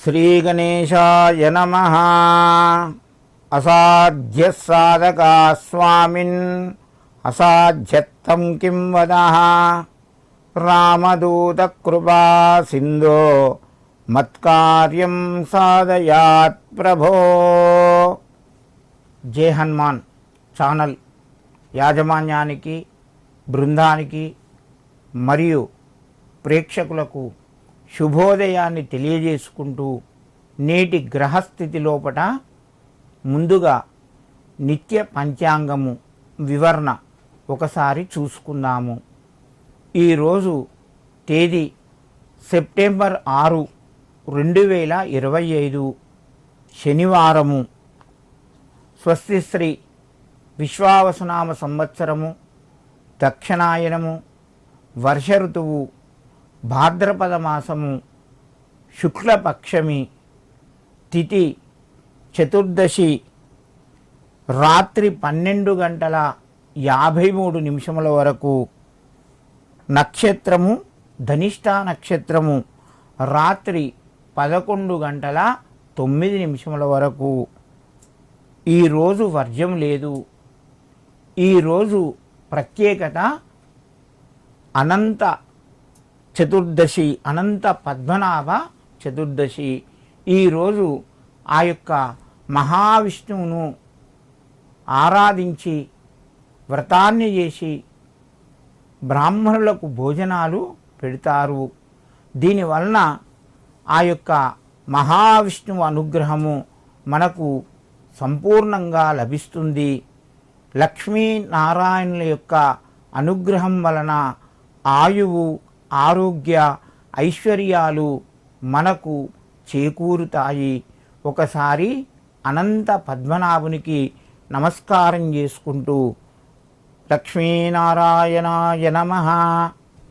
శ్రీగణేశాయ నమ. అసాధ్య సాధకా స్వామిన్ అసాధ్యత్తం కిం వద? రామదూత కృపా సింధో మత్కార్యం సాధయాత్ ప్రభో. జే హనుమాన్ ఛానల్ యాజమాన్యానికి బృందానికి మరియు ప్రేక్షకులకు శుభోదయాన్ని తెలియజేసుకుంటూ నేటి గ్రహస్థితి లోపట ముందుగా నిత్య పంచాంగము వివరణ ఒకసారి చూసుకుందాము. ఈరోజు తేదీ సెప్టెంబర్ ఆరు రెండు వేల ఇరవై ఐదు శనివారము. స్వస్తి శ్రీ విశ్వావసనామ సంవత్సరము దక్షిణాయనము వర్ష ఋతువు భాద్రపద మాసము శుక్లపక్షమి తిథి చతుర్దశి రాత్రి పన్నెండు గంటల యాభై మూడు నిమిషముల వరకు నక్షత్రము ధనిష్ట నక్షత్రము రాత్రి పదకొండు గంటల తొమ్మిది నిమిషముల వరకు. ఈరోజు వర్జం లేదు. ఈరోజు ప్రత్యేకత అనంత చతుర్దశి అనంత పద్మనాభ చతుర్దశి. ఈరోజు ఆ యొక్క మహావిష్ణువును ఆరాధించి వ్రతాన్ని చేసి బ్రాహ్మణులకు భోజనాలు పెడతారు. దీనివలన ఆ యొక్క మహావిష్ణువు అనుగ్రహము మనకు సంపూర్ణంగా లభిస్తుంది. లక్ష్మీనారాయణుల యొక్క అనుగ్రహం వలన ఆయువు ఆరోగ్య ఐశ్వర్యాలు మనకు చేకూరుతాయి. ఒకసారి అనంత పద్మనాభునికి నమస్కారం చేసుకుంటూ లక్ష్మీనారాయణాయ నమ.